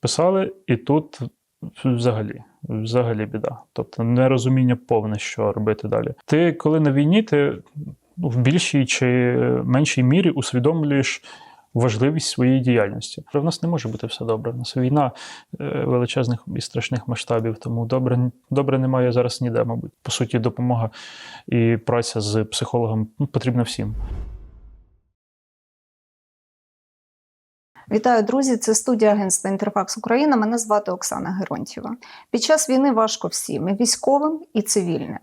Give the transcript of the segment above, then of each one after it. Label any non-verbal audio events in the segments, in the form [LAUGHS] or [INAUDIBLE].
Писали, і тут взагалі, взагалі біда. Тобто нерозуміння повне, що робити далі. Ти, коли на війні, ти ну, в більшій чи меншій мірі усвідомлюєш важливість своєї діяльності. В нас не може бути все добре. У нас війна е, величезних і страшних масштабів, тому добре, добре немає зараз ніде, мабуть. По суті, допомога і праця з психологом ну, потрібна всім. Вітаю, друзі! Це студія агентства Інтерфакс Україна. Мене звати Оксана Геронтьєва. Під час війни важко всім і військовим, і цивільним.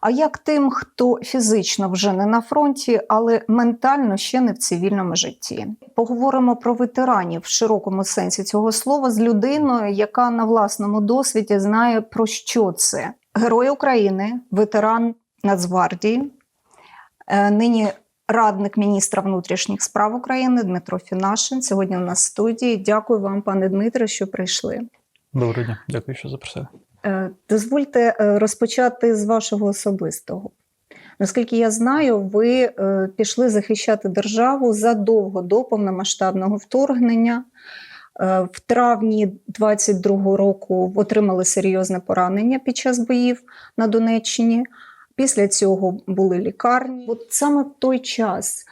А як тим, хто фізично вже не на фронті, але ментально ще не в цивільному житті? Поговоримо про ветеранів в широкому сенсі цього слова з людиною, яка на власному досвіді знає про що це. Герой України, ветеран Нацгвардії, е, нині радник міністра внутрішніх справ України Дмитро Фінашин. Сьогодні у нас в студії. Дякую вам, пане Дмитре, що прийшли. Доброго дня, дякую, що запросили. Е, Дозвольте е, розпочати з вашого особистого. Наскільки я знаю, ви е, пішли захищати державу задовго до повномасштабного вторгнення. В травні 22-го року отримали серйозне поранення під час боїв на Донеччині. Після цього були лікарні. От саме в той час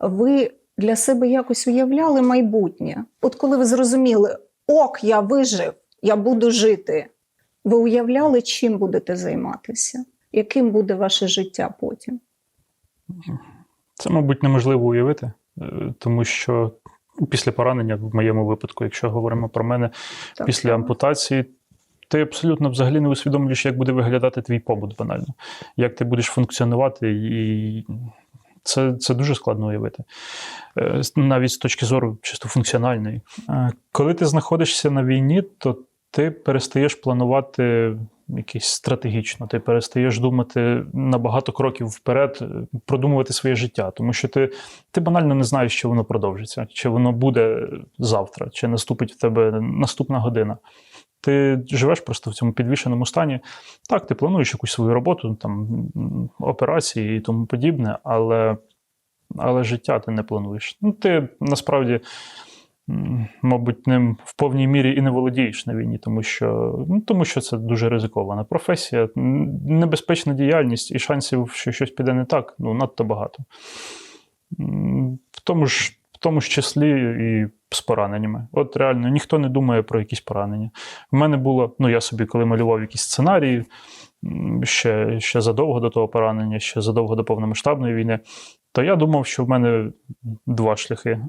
ви для себе якось уявляли майбутнє. От коли ви зрозуміли, ок, я вижив, я буду жити. Ви уявляли, чим будете займатися? Яким буде ваше життя потім? Це, мабуть, неможливо уявити, е, тому що після поранення, в моєму випадку, якщо говоримо про мене, Так, після так. ампутації, ти абсолютно взагалі не усвідомлюєш, як буде виглядати твій побут банально, як ти будеш функціонувати, і це, це дуже складно уявити. Е, Навіть з точки зору чисто функціональної. Е, Коли ти знаходишся на війні, то ти перестаєш планувати якось стратегічно, ти перестаєш думати на багато кроків вперед, е, продумувати своє життя, тому що ти, ти банально не знаєш, чи воно продовжиться, чи воно буде завтра, чи наступить в тебе наступна година. Ти живеш просто в цьому підвішеному стані. Так, ти плануєш якусь свою роботу, там операції і тому подібне, але, але життя ти не плануєш. Ну, ти насправді, мабуть, ним в повній мірі і не володієш на війні, тому що, ну, тому що це дуже ризикована професія, небезпечна діяльність, і шансів, що щось піде не так, ну, надто багато. В тому ж, тому ж числі і з пораненнями. От реально ніхто не думає про якісь поранення. В мене було, ну я собі, коли малював якісь сценарії ще, ще задовго до того поранення, ще задовго до повномасштабної війни, то я думав, що в мене два шляхи.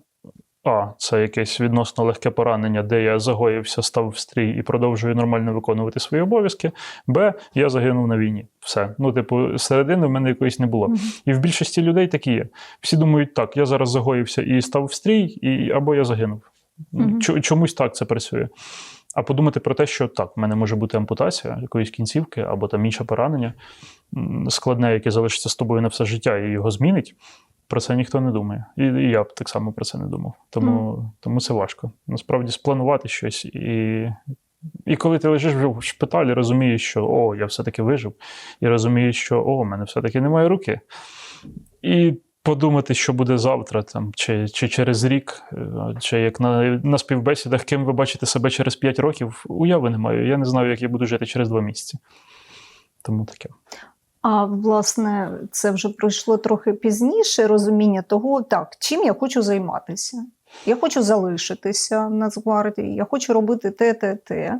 А, це якесь відносно легке поранення, де я загоївся, став в стрій і продовжую нормально виконувати свої обов'язки. Б, я загинув на війні. Все. Ну, типу, середини в мене якоїсь не було. Мгм. І в більшості людей такі є. Всі думають, так, я зараз загоївся і став в стрій, і, або я загинув. Чо- Чомусь так це працює. А подумати про те, що так, в мене може бути ампутація якоїсь кінцівки, або там інше поранення складне, яке залишиться з тобою на все життя і його змінить. Про це ніхто не думає. І, і я б так само про це не думав. Тому, тому це важко. Насправді спланувати щось. І, і коли ти лежиш вже в шпиталі, розумієш, що о, я все-таки вижив, і розумієш, що о, у мене все-таки немає руки. І подумати, що буде завтра, там, чи, чи через рік, е, чи як на, на співбесідах, ким ви бачите себе через 5 років, уяви не маю. Я не знаю, як я буду жити через 2 місяці. Тому таке. А власне, це вже пройшло трохи пізніше розуміння того, так, чим я хочу займатися. Я хочу залишитися в Нацгвардії, я хочу робити те, те, те.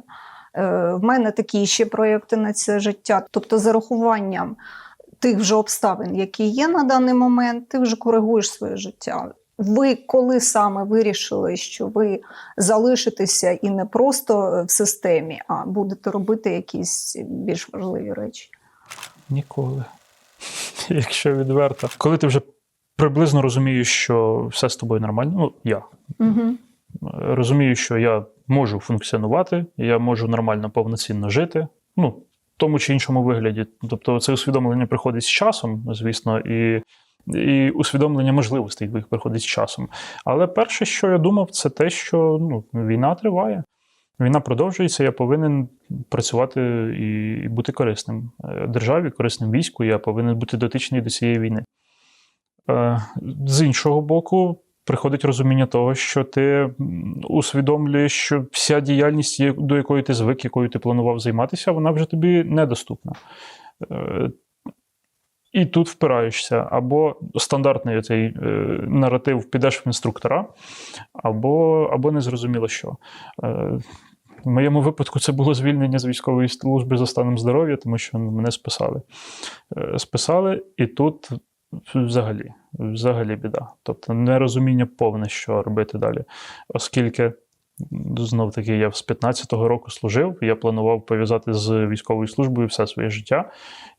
Е, В мене такі ще проєкти на це життя. Тобто, з урахуванням тих вже обставин, які є на даний момент, ти вже коригуєш своє життя. Ви коли саме вирішили, що ви залишитеся і не просто в системі, а будете робити якісь більш важливі речі? Ніколи. [LAUGHS] Якщо відверто. Коли ти вже приблизно розумієш, що все з тобою нормально, ну я Угу. розумію, що я можу функціонувати, я можу нормально повноцінно жити. Ну, тому чи іншому вигляді. Тобто, це усвідомлення приходить з часом, звісно, і. І усвідомлення можливостей їх приходить з часом. Але перше, що я думав, це те, що ну, війна триває. Війна продовжується, я повинен працювати і, бути корисним е, державі, корисним війську. Я повинен бути дотичний до цієї війни. Е, З іншого боку, приходить розуміння того, що ти усвідомлюєш, що вся діяльність, до якої ти звик, якою ти планував займатися, вона вже тобі недоступна. Е, І тут впираєшся, або стандартний цей е, наратив підеш в інструктора, або, або незрозуміло що. Е, в моєму випадку це було звільнення з військової служби за станом здоров'я, тому що мене списали. Е, Списали, і тут взагалі, взагалі біда. Тобто нерозуміння повне, що робити далі. Оскільки знов таки я з 15-го року служив, я планував пов'язати з військовою службою все своє життя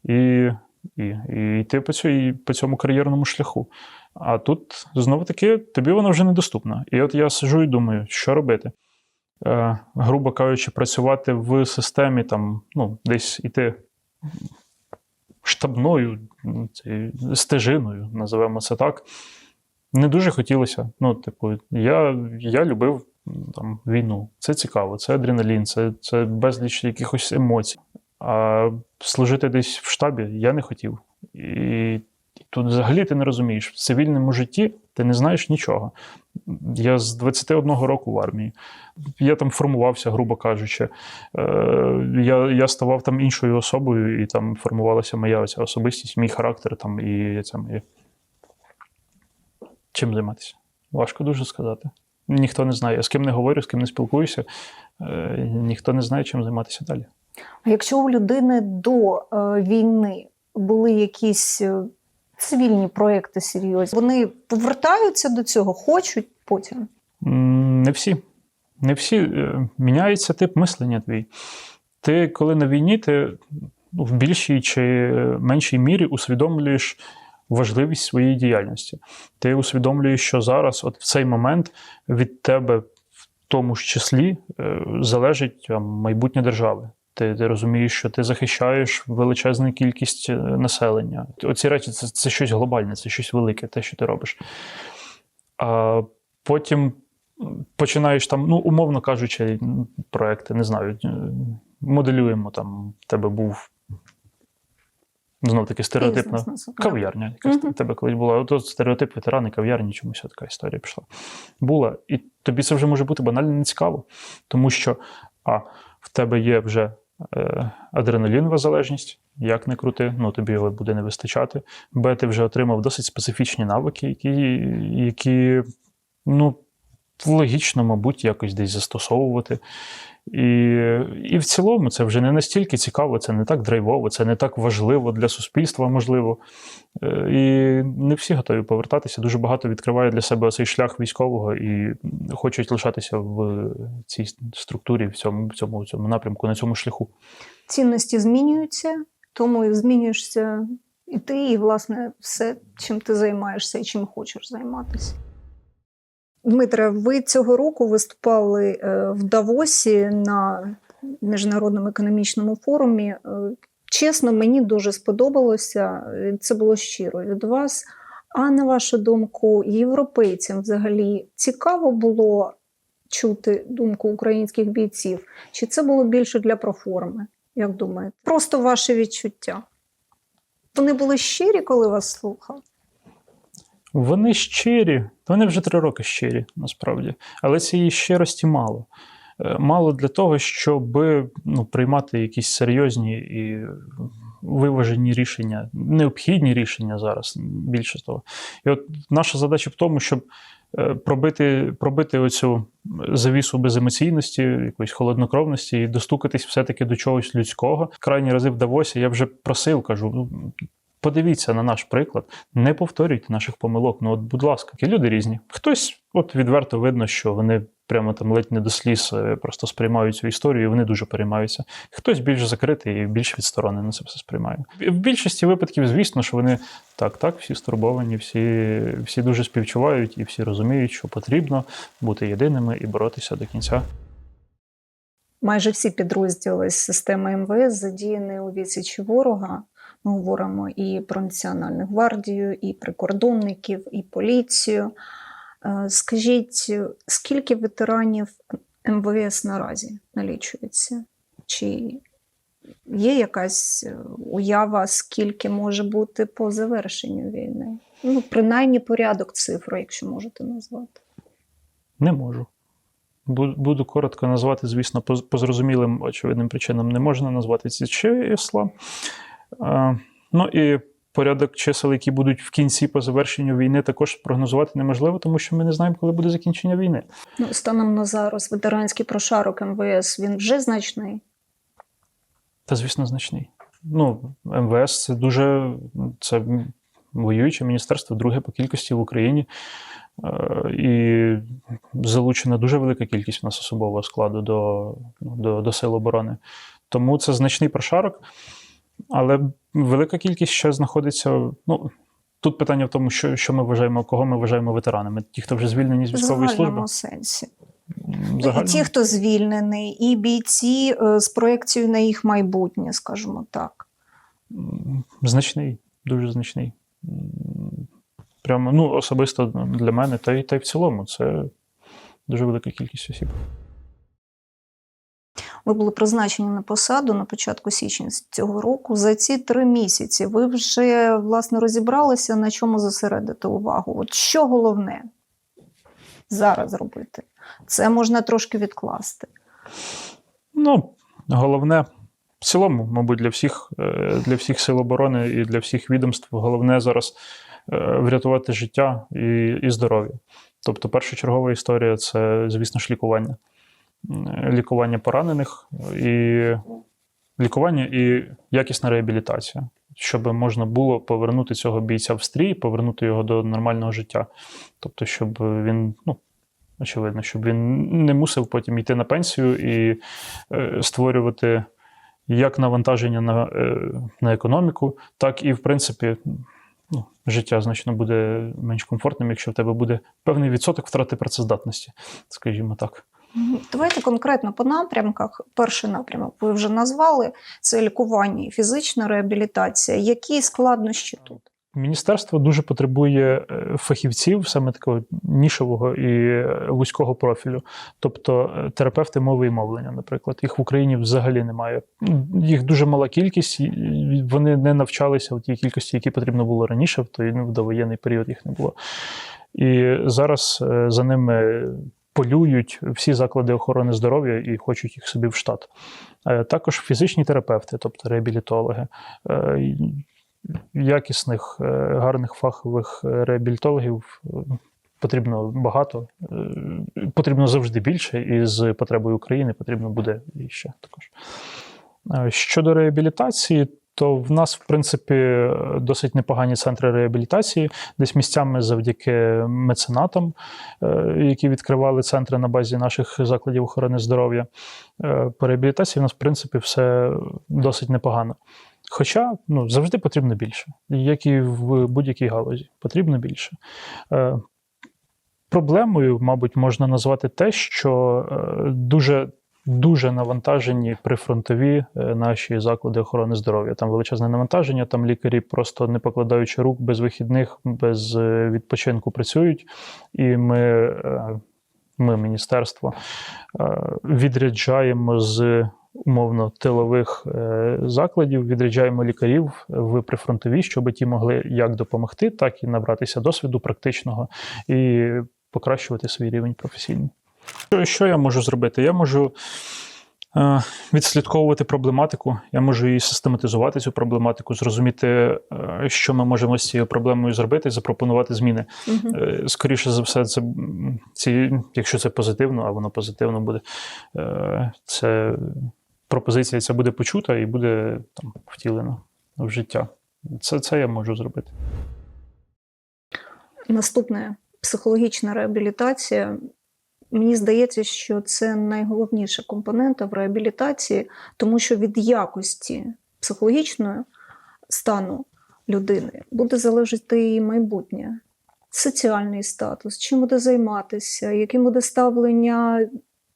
і, і, і йти по, цій, по цьому кар'єрному шляху. А тут знову таки тобі вона вже недоступна. І от я сижу і думаю, що робити. Е, грубо кажучи, працювати в системі, там, ну, десь іти штабною стежиною, називаємо це так. Не дуже хотілося. Ну, типу, я, я любив там, війну. Це цікаво, це адреналін, це, це безліч якихось емоцій. А служити десь в штабі я не хотів. І тут взагалі ти не розумієш. В цивільному житті ти не знаєш нічого. Я з 21 року в армії. Я там формувався, грубо кажучи. Е, я, я ставав там іншою особою, і там формувалася моя оця особистість, мій характер там і цим. І... Чим займатися? Важко дуже сказати. Ніхто не знає. З ким не говорю, з ким не спілкуюся, е, ніхто не знає, чим займатися далі. А якщо у людини до е, війни були якісь цивільні проекти серйозні, вони повертаються до цього, хочуть потім. Не всі. Не всі. Е, Міняється тип мислення твій. Ти, коли на війні, ти ну, в більшій чи меншій мірі усвідомлюєш важливість своєї діяльності. Ти усвідомлюєш, що зараз, от в цей момент, від тебе в тому ж числі е, залежить майбутнє держави. Ти, ти розумієш, що ти захищаєш величезну кількість е, населення. Оці речі це, це щось глобальне, це щось велике, те, що ти робиш. А потім починаєш там, ну, умовно кажучи, проекти, не знаю, е, моделюємо там, в тебе був знов таки стереотипна кав'ярня. Якась в тебе колись була. От, от стереотип ветерани, кав'ярні, чомусь така історія пішла. Була. І тобі це вже може бути банально нецікаво, тому що а, в тебе є вже адреналінова залежність, як не крути, ну тобі його буде не вистачати. Б, ти вже отримав досить специфічні навики, які, які ну, логічно, мабуть, якось десь застосовувати. І, і в цілому це вже не настільки цікаво, це не так драйвово, це не так важливо для суспільства, можливо. Е, І не всі готові повертатися. Дуже багато відкриває для себе цей шлях військового і хочуть лишатися в цій структурі, в цьому, в цьому, в цьому напрямку, на цьому шляху. Цінності змінюються, тому і змінюєшся і ти, і власне все, чим ти займаєшся і чим хочеш займатися. Дмитре, ви цього року виступали е, в Давосі на міжнародному економічному форумі. Е, Чесно, мені дуже сподобалося. е, Це було щиро від вас. А на вашу думку, європейцям взагалі цікаво було чути думку українських бійців? Чи це було більше для проформи? Як думаєте? Просто ваше відчуття. Вони були щирі, коли вас слухали? Вони щирі, вони вже три роки щирі, насправді. Але цієї щирості мало. Е, Мало для того, щоб ну, приймати якісь серйозні і виважені рішення, необхідні рішення зараз, більше того. І от наша задача в тому, щоб е, пробити, пробити оцю завісу беземоційності, якоїсь холоднокровності і достукатись все-таки до чогось людського. Крайні рази в Давосі я вже просив, кажу, ну, подивіться на наш приклад, не повторюйте наших помилок. Ну, от, будь ласка, люди різні. Хтось, от відверто видно, що вони прямо там ледь не до сліз е, просто сприймають цю історію, і вони дуже переймаються. Хтось більш закритий і більш відсторонено це все сприймає. В більшості випадків, звісно, що вони так, так, всі стурбовані, всі, всі дуже співчувають і всі розуміють, що потрібно бути єдиними і боротися до кінця. Майже всі підрозділи з системи МВС задіяні у відсічі ворога. Ми говоримо і про Національну гвардію, і прикордонників, і поліцію. Е, Скажіть, скільки ветеранів МВС наразі налічується? Чи є якась е, уява, скільки може бути по завершенню війни? Ну, принаймні порядок цифр, якщо можете назвати. Не можу. Буду коротко назвати, звісно, по зрозумілим очевидним причинам не можна назвати ці числа. Е, ну і порядок чисел, які будуть в кінці по завершенню війни, також прогнозувати неможливо, тому що ми не знаємо, коли буде закінчення війни. Ну, станом на зараз ветеранський прошарок МВС він вже значний. Та, звісно, значний. Ну, МВС це дуже це воююче міністерство, друге по кількості в Україні. Е, І залучена дуже велика кількість в нас особового складу до, ну, до, до сил оборони. Тому це значний прошарок, але велика кількість ще знаходиться. Ну, тут питання в тому, що, що ми вважаємо, кого ми вважаємо ветеранами. Ті, хто вже звільнені з військової служби. загальному сенсі. Загально. ті, хто звільнений, і бійці е, з проекцією на їх майбутнє, скажімо так. Значний, дуже значний. Прямо, ну, особисто для мене, та й, та й в цілому, це дуже велика кількість осіб. Ви були призначені на посаду на початку січня цього року. За ці три місяці ви вже власне розібралися, на чому зосередити увагу. От що головне зараз робити? Це можна трошки відкласти. Ну, головне, в цілому, мабуть, для всіх, е, для всіх сил оборони і для всіх відомств, головне зараз е, врятувати життя і, і здоров'я. Тобто, першочергова історія це, звісно ж, лікування. Лікування поранених і лікування і якісна реабілітація, щоб можна було повернути цього бійця в стрій, повернути його до нормального життя. Тобто, щоб він, ну, очевидно, щоб він не мусив потім йти на пенсію і е, створювати як навантаження на, е, на економіку, так і, в принципі, ну, життя значно буде менш комфортним, якщо в тебе буде певний відсоток втрати працездатності, скажімо так. Давайте конкретно по напрямках. Перший напрямок ви вже назвали це лікування і фізична реабілітація. Які складнощі тут? Міністерство дуже потребує е, фахівців, саме такого нішового і е, вузького профілю, тобто е, терапевти мови і мовлення, наприклад. Їх в Україні взагалі немає. Їх дуже мала кількість, вони не навчалися в тій кількості, які потрібно було раніше, в той ну, довоєнний період їх не було. І зараз за ними полюють всі заклади охорони здоров'я і хочуть їх собі в штат. Е, Також фізичні терапевти, тобто реабілітологи. Е, якісних, е, гарних фахових реабілітологів потрібно багато, потрібно завжди більше, і з потребою України потрібно буде і ще також. Щодо реабілітації, то в нас, в принципі, досить непогані центри реабілітації, десь місцями завдяки меценатам, е, які відкривали центри на базі наших закладів охорони здоров'я. Е, По реабілітації в нас, в принципі, все досить непогано. Хоча ну, завжди потрібно більше, як і в будь-якій галузі, потрібно більше. Е, проблемою, мабуть, можна назвати те, що дуже. Дуже навантажені прифронтові е, наші заклади охорони здоров'я. Там величезне навантаження, там лікарі просто не покладаючи рук без вихідних, без е, відпочинку працюють. І ми, е, ми міністерство, відряджаємо з умовно тилових закладів, відряджаємо лікарів в прифронтові, щоб ті могли як допомогти, так і набратися досвіду практичного і покращувати свій рівень професійний. Що, що я можу зробити? Я можу е, відслідковувати проблематику, я можу її систематизувати, цю проблематику, зрозуміти, е, що ми можемо з цією проблемою зробити, і запропонувати зміни. Мгм. Е, Скоріше за все, це ці, якщо це позитивно, а воно позитивно буде, е, це пропозиція ця буде почута і буде там втілена в життя. Це, це я можу зробити. Наступне психологічна реабілітація. Мені здається, що це найголовніша компонента в реабілітації, тому що від якості психологічної стану людини буде залежати її майбутнє, соціальний статус, чим буде займатися, яким буде ставлення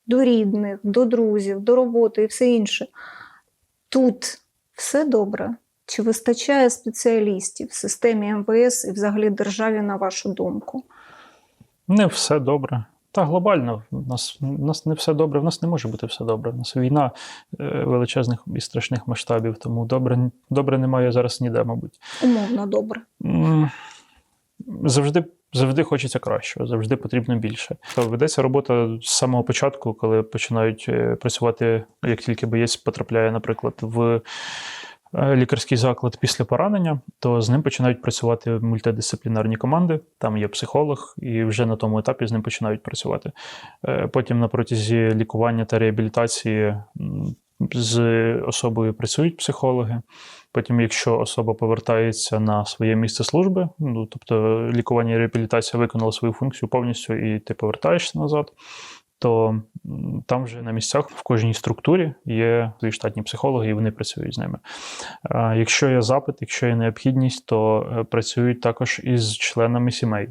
до рідних, до друзів, до роботи і все інше. Тут все добре. Чи вистачає спеціалістів в системі МВС і взагалі державі, на вашу думку? Не все добре. Та глобально в нас, в нас не все добре, в нас не може бути все добре. У нас війна е, величезних і страшних масштабів, тому добре, добре немає зараз ніде, мабуть. Умовно добре. Завжди. Завжди хочеться кращого, завжди потрібно більше. То ведеться робота з самого початку, коли починають е, працювати, як тільки боєць потрапляє, наприклад, в лікарський заклад після поранення, то з ним починають працювати мультидисциплінарні команди. Там є психолог, і вже на тому етапі з ним починають працювати. Е, Потім на протязі лікування та реабілітації з особою працюють психологи. Потім, якщо особа повертається на своє місце служби, ну тобто лікування і реабілітація виконала свою функцію повністю, і ти повертаєшся назад, то там вже на місцях в кожній структурі є свої штатні психологи, і вони працюють з ними. Якщо є запит, якщо є необхідність, то е, працюють також із членами сімей.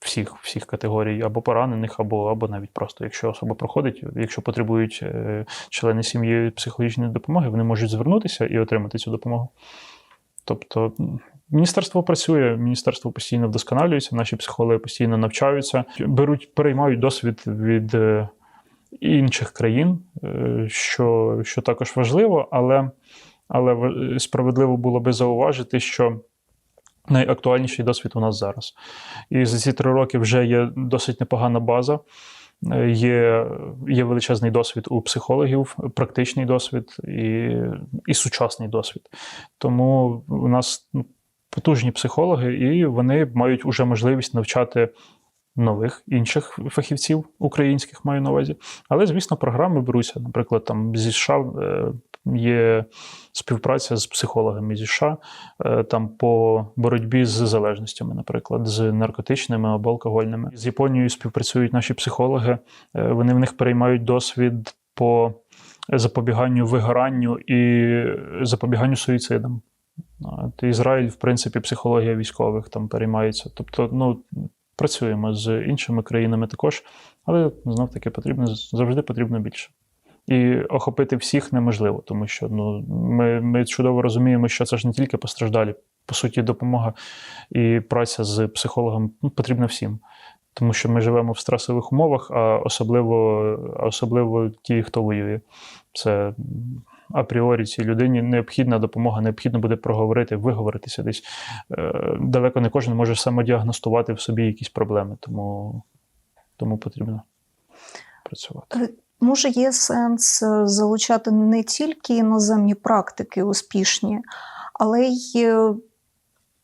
Всіх, всіх категорій або поранених, або, або навіть просто, якщо особа проходить, якщо потребують е, члени сім'ї психологічної допомоги, вони можуть звернутися і отримати цю допомогу. Тобто, міністерство працює, міністерство постійно вдосконалюється, наші психологи постійно навчаються, беруть, переймають досвід від е, інших країн, е, що, що також важливо, але, але справедливо було би зауважити, що найактуальніший досвід у нас зараз. І за ці три роки вже є досить непогана база. Е, Є, є величезний досвід у психологів, практичний досвід і, і сучасний досвід. Тому у нас ну, потужні психологи, і вони мають уже можливість навчати нових інших фахівців українських маю на увазі. Але, звісно, програми беруться. Наприклад, там зі США е, є співпраця з психологами зі США е, там по боротьбі з залежностями, наприклад, з наркотичними або алкогольними. З Японією співпрацюють наші психологи. Е, Вони в них переймають досвід по запобіганню вигоранню і запобіганню суїцидам. Ізраїль, в принципі, психологія військових там переймається. Тобто, ну, працюємо з іншими країнами також, але знов таки потрібно завжди потрібно більше. І охопити всіх неможливо, тому що ну, ми, ми чудово розуміємо, що це ж не тільки постраждалі. По суті, допомога і праця з психологом ну, потрібна всім. Тому що ми живемо в стресових умовах, а особливо, особливо ті, хто воює. Це апріорі цій людині необхідна допомога, необхідно буде проговорити, виговоритися десь. Е, Далеко не кожен може самодіагностувати в собі якісь проблеми, тому, тому потрібно працювати. Може, є сенс е, залучати не тільки іноземні практики успішні, але й е,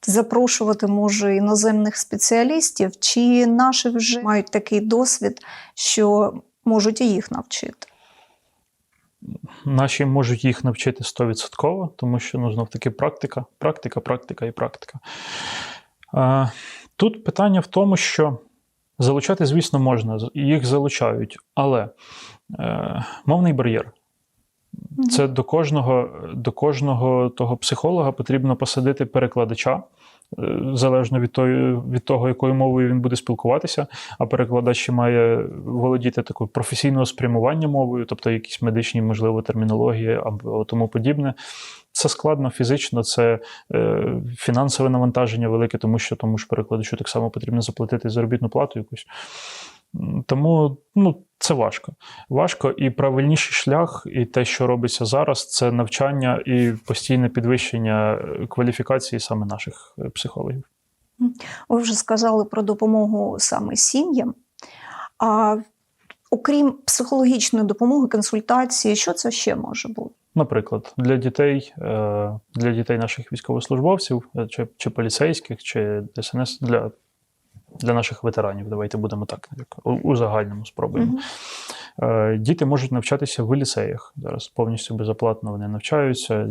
запрошувати може іноземних спеціалістів, чи наші вже мають такий досвід, що можуть і їх навчити. Наші можуть їх навчити 100%, тому що ну, знов таки практика, практика, практика і практика. Тут питання в тому, що залучати, звісно, можна, їх залучають, але е, мовний бар'єр. Це до кожного, до кожного того психолога потрібно посадити перекладача, залежно від, тої, від того, якою мовою він буде спілкуватися. А перекладач ще має володіти такою професійного спрямування мовою, тобто якісь медичні, можливо, термінології або тому подібне. Це складно фізично, це е, фінансове навантаження велике, тому що тому ж перекладачу так само потрібно заплатити заробітну плату якусь. Тому ну, це важко. Важко і правильніший шлях, і те, що робиться зараз, це навчання і постійне підвищення е, кваліфікації саме наших е, психологів. Ви вже сказали про допомогу саме сім'ям. А окрім психологічної допомоги, консультації, що це ще може бути? Наприклад, для дітей, е, для дітей наших військовослужбовців, чи, чи поліцейських, чи ДСНС, для, для наших ветеранів, давайте будемо так, як у, загальному спробуємо. Е, Діти можуть навчатися в ліцеях. Зараз повністю безоплатно вони навчаються, е,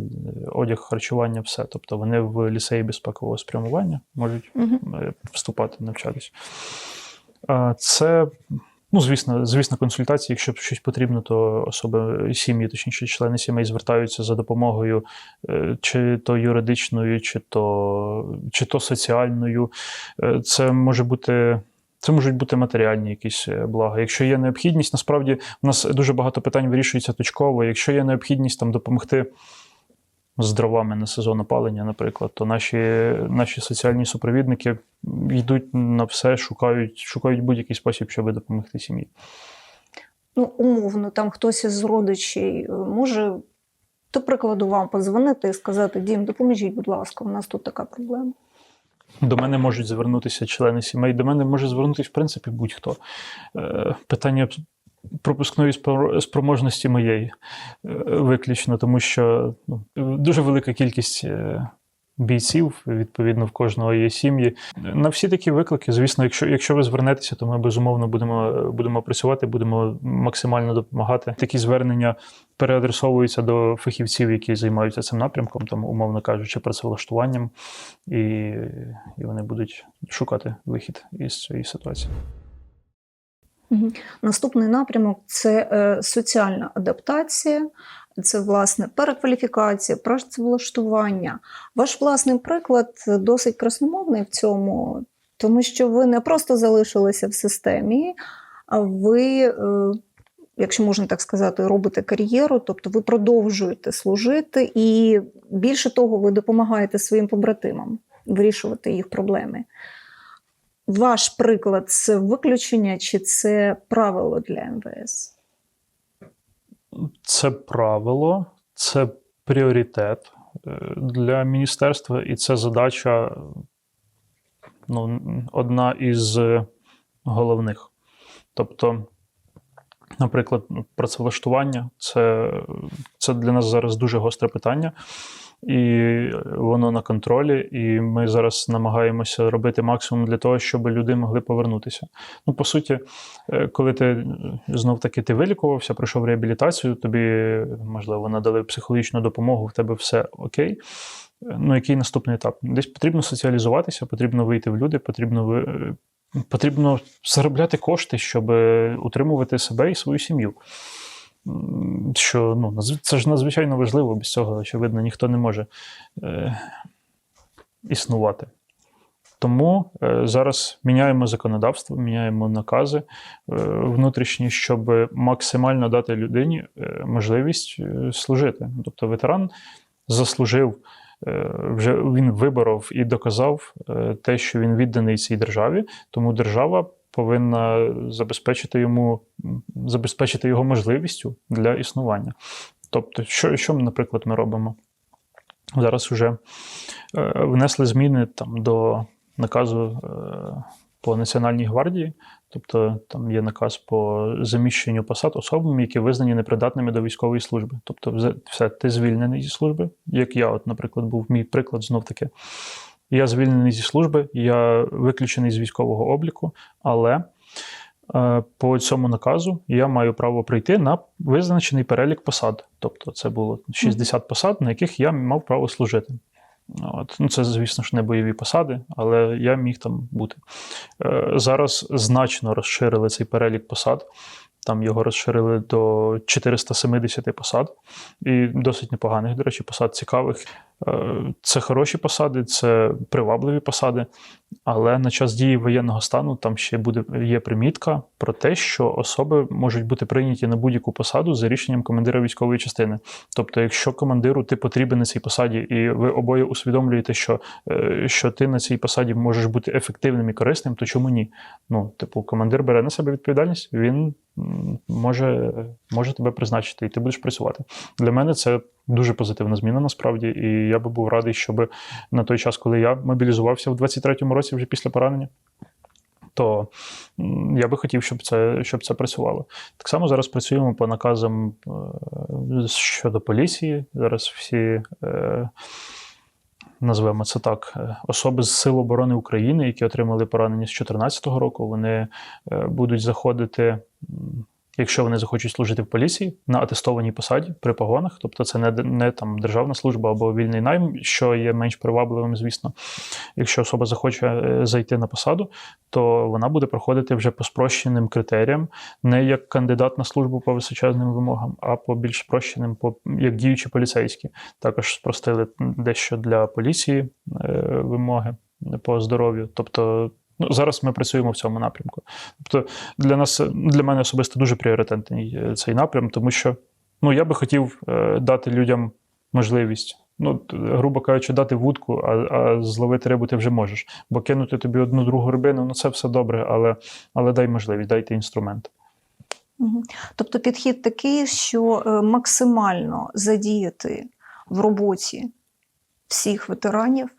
одяг, харчування, все. Тобто вони в ліцеї безпекового спрямування можуть е, вступати, навчатись. Е, Це, ну, звісно, звісно, консультації, якщо щось потрібно, то особи сім'ї, точніше, члени сімей звертаються за допомогою е, чи то юридичною, чи то, чи то соціальною. Е, Це може бути. Це можуть бути матеріальні якісь е, блага. Якщо є необхідність, насправді у нас дуже багато питань вирішується точково. Якщо є необхідність там допомогти з дровами на сезон опалення, наприклад, то наші, наші соціальні супровідники йдуть на все, шукають, шукають будь-який спосіб, щоб допомогти сім'ї. Ну, умовно, там хтось із родичів е, може, до прикладу, вам подзвонити і сказати: Дім, допоможіть, будь ласка, у нас тут така проблема. До мене можуть звернутися члени сімей, до мене може звернутися, в принципі, будь-хто. Е, Питання пропускної спро- спроможності моєї е, виключно, тому що ну, дуже велика кількість е, бійців, відповідно, в кожного є сім'ї. На всі такі виклики, звісно, якщо, якщо ви звернетеся, то ми безумовно будемо, будемо працювати, будемо максимально допомагати. Такі звернення переадресовуються до фахівців, які займаються цим напрямком, там, умовно кажучи, працевлаштуванням, і, і вони будуть шукати вихід із цієї ситуації. Наступний напрямок це е, соціальна адаптація, це власне перекваліфікація, працевлаштування. Ваш власний приклад досить красномовний в цьому, тому що ви не просто залишилися в системі, а ви, е, якщо можна так сказати, робите кар'єру, тобто ви продовжуєте служити, і більше того, ви допомагаєте своїм побратимам вирішувати їх проблеми. Ваш приклад це виключення чи це правило для МВС? Це правило, це пріоритет е, для міністерства, і це задача ну, одна із головних. Тобто, наприклад, працевлаштування це, це для нас зараз дуже гостре питання, і воно на контролі. І ми зараз намагаємося робити максимум для того, щоб люди могли повернутися. Ну, по суті, е, коли ти знов таки ти вилікувався, пройшов реабілітацію, тобі можливо надали психологічну допомогу, в тебе все окей. Е, Ну, який наступний етап? Десь потрібно соціалізуватися, потрібно вийти в люди, потрібно е, потрібно заробляти кошти, щоб е, утримувати себе і свою сім'ю. Що ну, це ж надзвичайно важливо, без цього, очевидно, ніхто не може е, існувати. Тому е, зараз міняємо законодавство, міняємо накази е, внутрішні, щоб максимально дати людині е, можливість служити. Тобто ветеран заслужив, вже він виборов і доказав те, що він відданий цій державі, тому держава повинна забезпечити йому забезпечити його можливістю для існування. Тобто, що, що наприклад, ми робимо? Зараз вже е, внесли зміни там до наказу е, по Національній гвардії, тобто там є наказ по заміщенню посад особами, які визнані непридатними до військової служби. Тобто, все, ти звільнений зі служби, як я, от, наприклад, був мій приклад знов таки. Я звільнений зі служби, я виключений з військового обліку, але е, по цьому наказу я маю право прийти на визначений перелік посад. Тобто, це було 60 посад, на яких я мав право служити. От. Ну, це, звісно ж, не бойові посади, але я міг там бути. Е, Зараз значно розширили цей перелік посад. Там його розширили до 470 посад, і досить непоганих, до речі, посад цікавих. Е, Це хороші посади, це привабливі посади, але на час дії воєнного стану там ще буде є примітка про те, що особи можуть бути прийняті на будь-яку посаду за рішенням командира військової частини. Тобто, якщо командиру ти потрібен на цій посаді, і ви обоє усвідомлюєте, що, е, що ти на цій посаді можеш бути ефективним і корисним, то чому ні? Ну, типу, командир бере на себе відповідальність, він може, може тебе призначити, і ти будеш працювати. Для мене це дуже позитивна зміна насправді, і я би був радий, щоб на той час, коли я мобілізувався в 23-му році, вже після поранення. То я би хотів, щоб це, щоб це працювало. Так само зараз працюємо по наказам е, щодо поліції. Зараз всі, е, назвемо це так, е, особи з Сил оборони України, які отримали поранення з 2014 року, вони будуть заходити. Якщо вони захочуть служити в поліції на атестованій посаді при погонах, тобто це не, не там державна служба або вільний найм, що є менш привабливим, звісно. Якщо особа захоче е, зайти на посаду, то вона буде проходити вже по спрощеним критеріям, не як кандидат на службу по височезним вимогам, а по більш спрощеним, по як діючі поліцейські. Також спростили дещо для поліції е, вимоги по здоров'ю. Тобто, ну, зараз ми працюємо в цьому напрямку. Тобто, для нас, для мене особисто дуже пріоритетний е, цей напрям, тому що ну, я би хотів е, дати людям можливість. Ну, грубо кажучи, дати вудку, а, а зловити рибу ти вже можеш. Бо кинути тобі одну другу рибину, ну це все добре, але, але дай можливість, дайте інструмент. Мгм. Тобто підхід такий, що е, максимально задіяти в роботі всіх ветеранів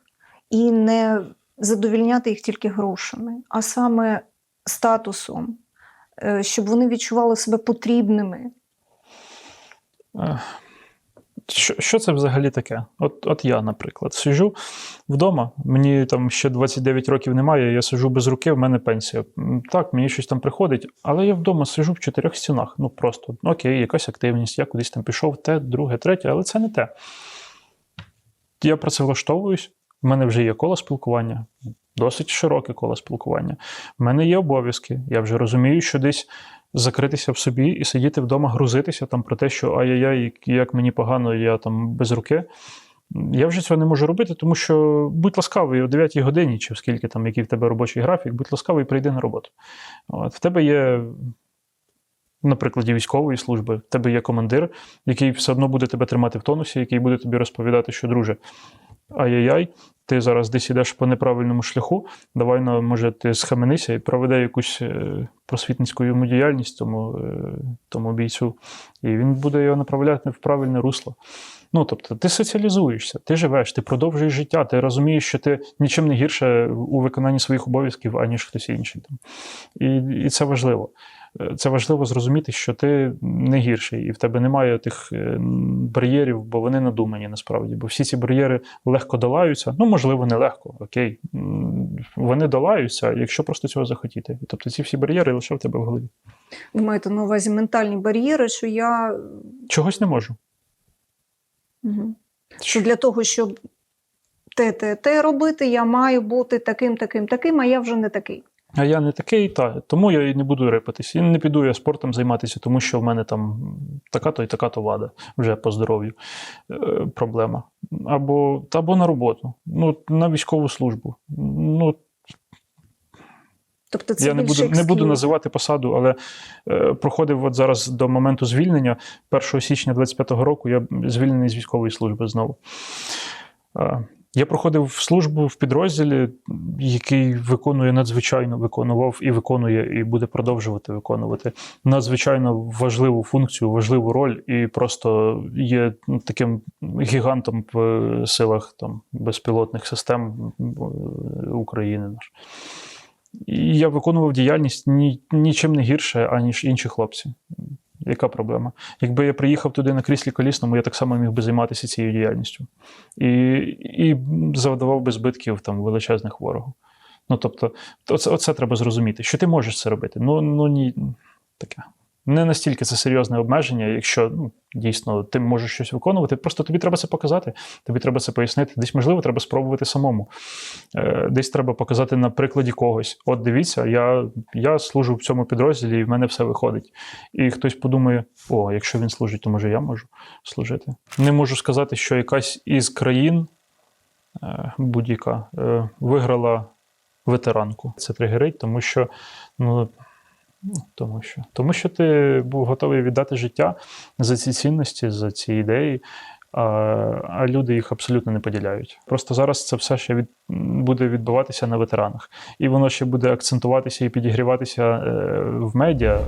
і не задовільняти їх тільки грошами, а саме статусом, е, щоб вони відчували себе потрібними. Е, Що, що це взагалі таке? От, от я, наприклад, сиджу вдома, мені там ще 29 років немає, я сиджу без руки, в мене пенсія. Так, мені щось там приходить, але я вдома сиджу в чотирьох стінах. Ну просто окей, якась активність, я кудись там пішов, те, друге, третє, але це не те. Я працевлаштовуюсь, в мене вже є коло спілкування, досить широке коло спілкування. В мене є обов'язки. Я вже розумію, що десь закритися в собі і сидіти вдома, грузитися там про те, що ай-яй-яй, як- мені погано, я там без руки. Я вже цього не можу робити, тому що будь ласкавий о 9 годині, чи скільки там, який в тебе робочий графік, будь ласкавий, прийди на роботу. От, в тебе є, на прикладі військової служби, в тебе є командир, який все одно буде тебе тримати в тонусі, який буде тобі розповідати, що, друже, ай-яй-яй, ти зараз десь ідеш по неправильному шляху. Давай, ну, може, ти схаменися і проведе якусь е, просвітницьку йому діяльність тому, е, тому бійцю, і він буде його направляти в правильне русло. Ну, тобто, ти соціалізуєшся, ти живеш, ти продовжуєш життя, ти розумієш, що ти нічим не гірше у виконанні своїх обов'язків, аніж хтось інший. І, і це важливо. Е, Це важливо зрозуміти, що ти не гірший, і в тебе немає тих е, бар'єрів, бо вони надумані насправді. Бо всі ці бар'єри легко долаються. Ну, можливо, не легко, окей. Вони долаються, якщо просто цього захотіти. Тобто ці всі бар'єри лише в тебе в голові. Ви маєте на увазі ментальні бар'єри, що я Чогось не можу. Мгм. що для того, щоб те, те, те робити, я маю бути таким, таким, таким, а я вже не такий. А я не такий, та тому я і не буду рипатись. І не піду я спортом займатися, тому що в мене там така-то і така-то вада вже по здоров'ю е, проблема. Або, та, або на роботу, ну, на військову службу. Ну, Тобто це я не буду, не буду називати посаду, але е, проходив от зараз до моменту звільнення. 1 січня 25-го року я звільнений з військової служби знову. Е, я проходив службу в підрозділі, який виконує надзвичайно виконував і виконує, і буде продовжувати виконувати надзвичайно важливу функцію, важливу роль, і просто є таким гігантом в силах там, безпілотних систем е, України. Наш. І я виконував діяльність ні, нічим не гірше, аніж інші хлопці. Яка проблема? Якби я приїхав туди на кріслі колісному, я так само міг би займатися цією діяльністю. І, і завдавав би збитків там величезних ворогу. Ну тобто, оце, оце треба зрозуміти, що ти можеш це робити. Ну, ну ні, таке. Не настільки це серйозне обмеження, якщо ну, дійсно ти можеш щось виконувати, просто тобі треба це показати, тобі треба це пояснити. Десь, можливо, треба спробувати самому. Е, Десь треба показати на прикладі когось. От дивіться, я, я служу в цьому підрозділі, і в мене все виходить. І хтось подумає: о, якщо він служить, то може я можу служити. Не можу сказати, що якась із країн е, будь-яка е, виграла ветеранку. Це тригерить, тому що. Ну, Тому що, тому що ти був готовий віддати життя за ці цінності, за ці ідеї, а, а люди їх абсолютно не поділяють. Просто зараз це все ще від, буде відбуватися на ветеранах, і воно ще буде акцентуватися і підігріватися е, в медіа.